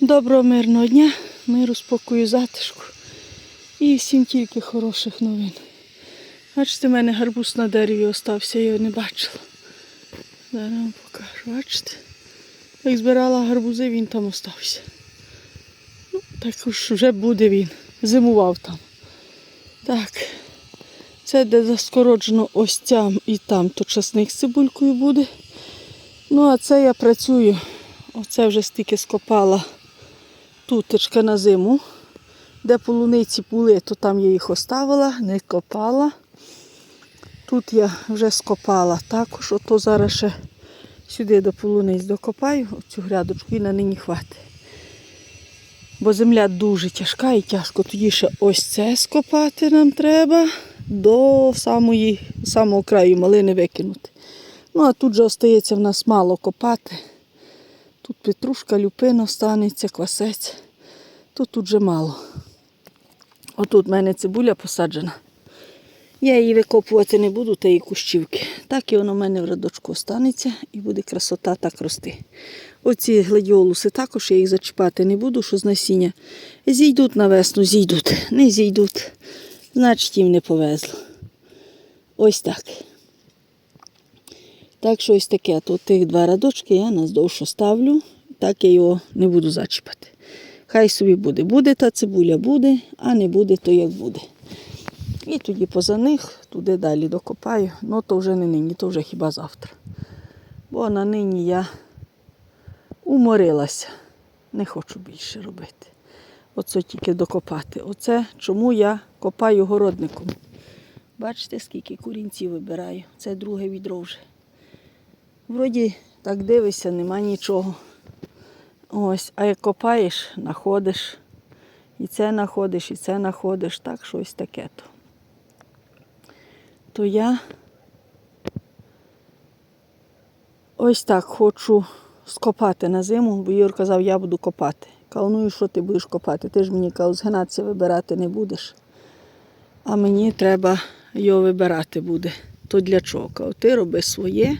Доброго мирного дня, миру, спокою, затишку. І всім тільки хороших новин. Бачите, в мене гарбуз на дереві остався, я його не бачила. Зараз вам покажу, бачите? Як збирала гарбузи, він там остався. Ну, так уж вже буде він. Зимував там. Так. Це де заскороджено ось там і там, то часник з цибулькою буде. Ну, а це я працюю. Оце вже стільки скопала тутечка на зиму. Де полуниці були, то там я їх оставила, не копала. Тут я вже скопала також, ото зараз ще сюди до полуниць докопаю, цю грядочку і на нині хватить. Бо земля дуже тяжка і тяжко. Тоді ще ось це скопати нам треба до самої, самого краю малини викинути. Ну, а тут же остається в нас мало копати. Тут петрушка, люпина станеться, квасець. То тут же мало. Отут в мене цибуля посаджена. Я її викопувати не буду, та її кущівки. Так і воно в мене в радочку останеться і буде красота так рости. Оці гладіолуси також я їх зачіпати не буду, що з насіння. Зійдуть на весну, зійдуть. Не зійдуть, значить їм не повезло. Ось так. Так що ось таке. Тут тих два радочки я наздовж ставлю, так я його не буду зачіпати. Хай собі буде. Буде та цибуля буде, а не буде, то як буде. І тоді поза них туди далі докопаю. Ну то вже не нині, то вже хіба завтра. Бо на нині я уморилася. Не хочу більше робити. Оце тільки докопати. Оце чому я копаю городником. Бачите, скільки курінців вибираю. Це друге відро вже. Вроді так дивишся, нема нічого. Ось, а як копаєш, знаходиш. І це знаходиш, і це знаходиш. Так, щось таке то. То я ось так хочу скопати на зиму, бо Юр казав, я буду копати. Кажу, ну і що ти будеш копати? Ти ж мені кажу, згинатися вибирати не будеш. А мені треба його вибирати буде. То для чого? Ти роби своє.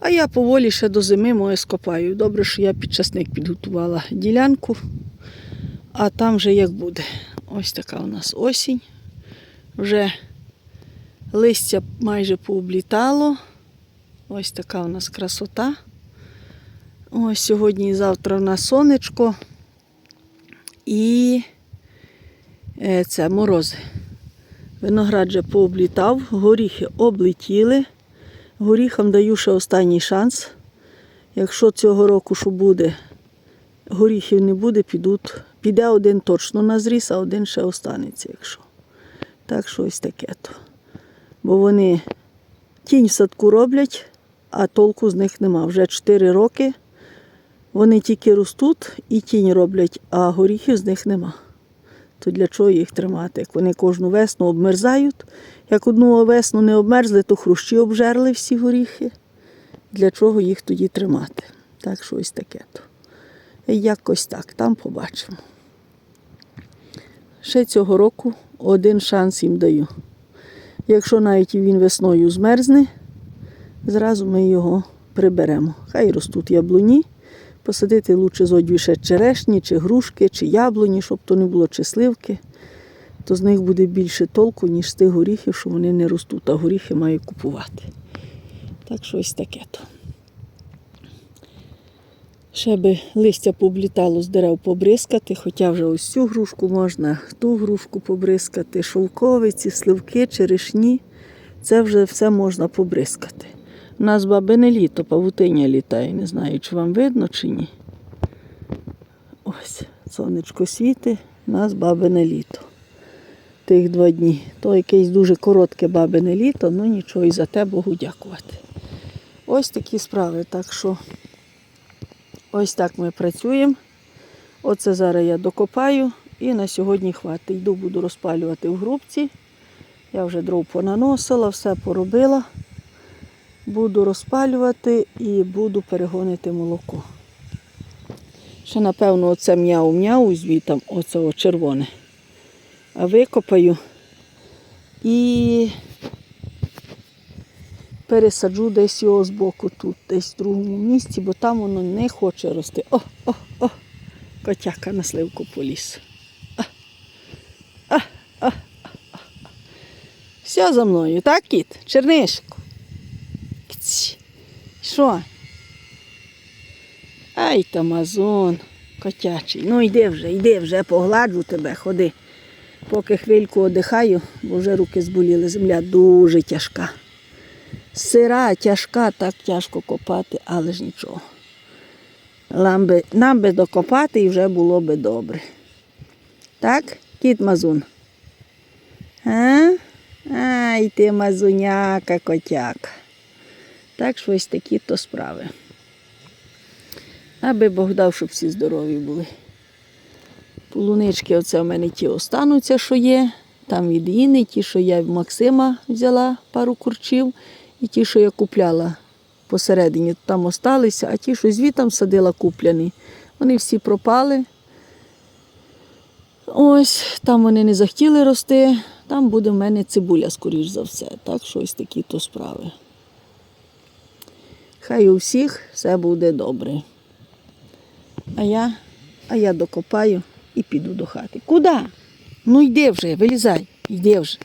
А я поволі ще до зими моє скопаю. Добре, що я під часник підготувала ділянку, а там вже як буде. Ось така у нас осінь. Вже листя майже пооблітало. Ось така у нас красота. Ось сьогодні і завтра у нас сонечко і е, це морози. Виноград вже пооблітав, горіхи облетіли. Горіхам даю ще останній шанс. Якщо цього року що буде, горіхів не буде, підуть. Піде один точно на зріс, а один ще останеться, якщо. Так що ось таке то. Бо вони тінь в садку роблять, а толку з них нема. Вже 4 роки вони тільки ростуть і тінь роблять, а горіхів з них нема. То для чого їх тримати? Як вони кожну весну обмерзають. Як одну весну не обмерзли, то хрущі обжерли всі горіхи. Для чого їх тоді тримати? Так що ось таке то. Якось так, там побачимо. Ще цього року один шанс їм даю. Якщо навіть він весною змерзне, зразу ми його приберемо. Хай ростуть яблуні. Посадити лучше зодві ще черешні, чи грушки, чи яблуні, щоб то не було чи сливки, то з них буде більше толку, ніж з тих горіхів, що вони не ростуть, а горіхи маю купувати. Так що ось таке то. Ще би листя пооблітало з дерев побризкати, хоча вже ось цю грушку можна, ту грушку побризкати, шовковиці, сливки, черешні. Це вже все можна побризкати. У нас бабине літо, павутиня літає. Не знаю, чи вам видно, чи ні. Ось, сонечко світить, у нас бабине літо. Тих два дні. То якесь дуже коротке бабине літо, ну нічого, і за те Богу дякувати. Ось такі справи. Так що ось так ми працюємо. Оце зараз я докопаю і на сьогодні хватить. Йду, буду розпалювати в грубці. Я вже дров понаносила, все поробила. Буду розпалювати і буду перегонити молоко. Ще, напевно, оце м'яу-м'яу звітом, оце о червоне. А викопаю і пересаджу десь його з боку тут, десь в другому місці, бо там воно не хоче рости. О, о, о! Котяка на сливку поліз. А, а, а, а, а. Все за мною, так, кіт? Чернишку. Що? Ай, тамазон, котячий. Ну йди вже, йди вже, погладжу тебе, ходи. Поки хвильку одихаю, бо вже руки зболіли. Земля дуже тяжка. Сира, тяжка, так тяжко копати, але ж нічого. Нам би, нам би докопати і вже було би добре. Так, кіт мазун? А? Ай, ти мазуняка, котяка. Так що ось такі то справи. Аби Бог дав, щоб всі здорові були. Полунички оце в мене ті остануться, що є. Там від Іни, ті, що я в Максима взяла пару курчів, і ті, що я купляла посередині, там осталися, а ті, що звітом садила купляні, вони всі пропали. Ось, там вони не захотіли рости, там буде в мене цибуля, скоріш за все. Так що ось такі то справи. Хай у всіх все буде добре. А я, а я докопаю і піду до хати. Куди? Ну йди вже, вилізай, йди вже.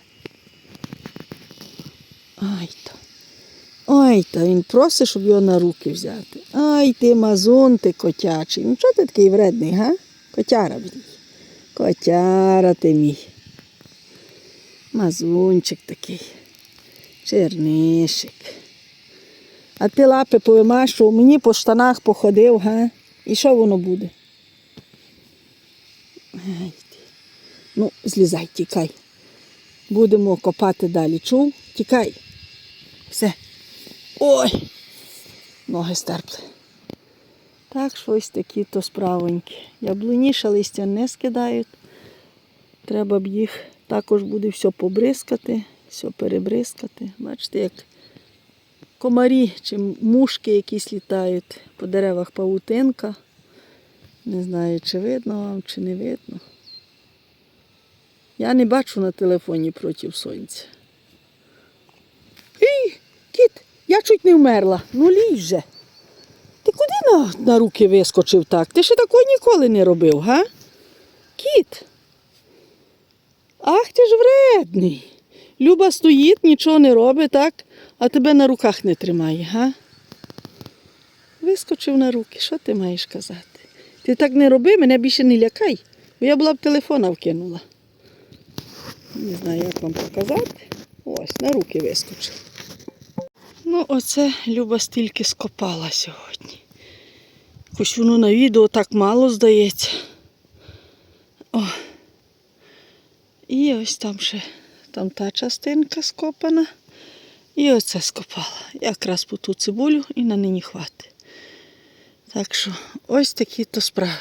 Ай то. Ой, та він просить, щоб його на руки взяти. Ай ти мазун, ти котячий. Ну чого ти такий вредний, га? Котяра мій. Котяра ти мій. Мазунчик такий. Чернишик. А ти лапи повимашував, мені по штанах походив, га? І що воно буде? Ну, злізай, тікай. Будемо копати далі. Чув? Тікай. Все. Ой! Ноги стерпли. Так що ось такі то справоньки. Яблуніше листя не скидають. Треба б їх також буде все побризкати, все перебризкати. Бачите, як комарі чи мушки якісь літають по деревах павутинка. Не знаю, чи видно вам, чи не видно. Я не бачу на телефоні проти сонця. Ій, кіт, я чуть не вмерла. Ну лізь же. Ти куди на, на руки вискочив так? Ти ще такого ніколи не робив, га? Кіт. Ах ти ж вредний. Люба стоїть, нічого не робить, так? А тебе на руках не тримає, га? Вискочив на руки, що ти маєш казати? Ти так не роби, мене більше не лякай, бо я була б телефона вкинула. Не знаю, як вам показати. Ось, на руки вискочив. Ну, оце Люба стільки скопала сьогодні. Хоч воно на відео так мало здається. О. І ось там ще там та частинка скопана. І оце скопала. Якраз по ту цибулю і на нині хватить. Так що ось такі то справи.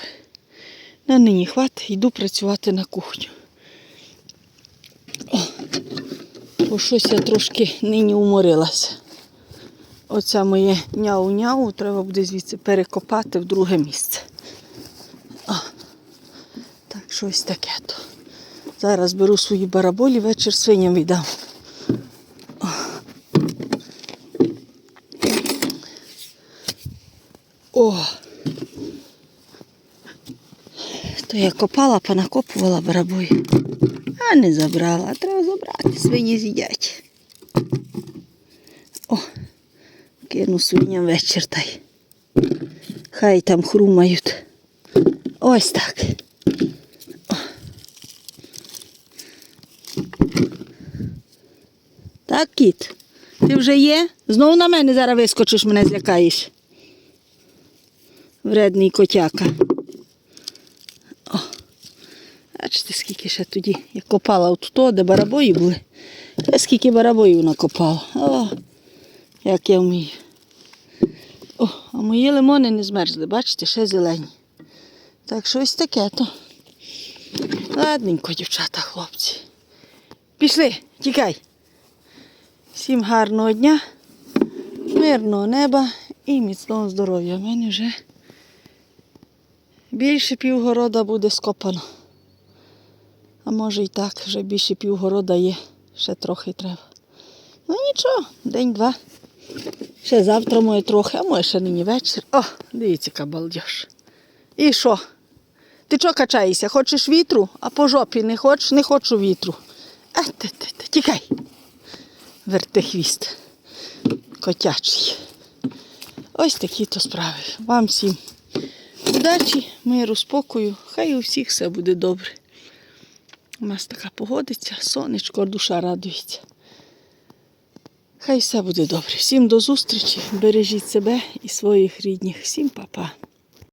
На нині хватить, йду працювати на кухню. О, бо щось я трошки нині уморилася. Оце моє няу-няу треба буде звідси перекопати в друге місце. О, так, щось таке то. Зараз беру свої бараболі, вечір свиням віддам. О. О! То я копала, понакопувала барабої. А не забрала, треба забрати, свині з'їдять. О, кину свиням вечір та й. Хай там хрумають. Ось так. О. Так, кіт, ти вже є? Знову на мене зараз вискочиш, мене злякаєш. Вредний котяка. О, бачите, скільки ще тоді я копала от то, де барабої були. Та скільки барабоїв накопала. О, як я вмію. О, а мої лимони не змерзли, бачите, ще зелені. Так що ось таке то. Ладненько, дівчата, хлопці. Пішли, тікай. Всім гарного дня, мирного неба і міцного здоров'я. У мене вже більше півгорода буде скопано. А може і так, вже більше півгорода є, ще трохи треба. Ну нічого, день-два. Ще завтра моє трохи, а може ще нині вечір. О, дивіться, яка балдеж. І що? Ти чого качаєшся? Хочеш вітру, а по жопі не хочеш, не хочу вітру. А ти, ти, ти, тікай. Верти хвіст. Котячий. Ось такі то справи. Вам всім удачі, миру, спокою. Хай у всіх все буде добре. У нас така погодиться, сонечко, душа радується. Хай все буде добре. Всім до зустрічі. Бережіть себе і своїх рідних. Всім па-па.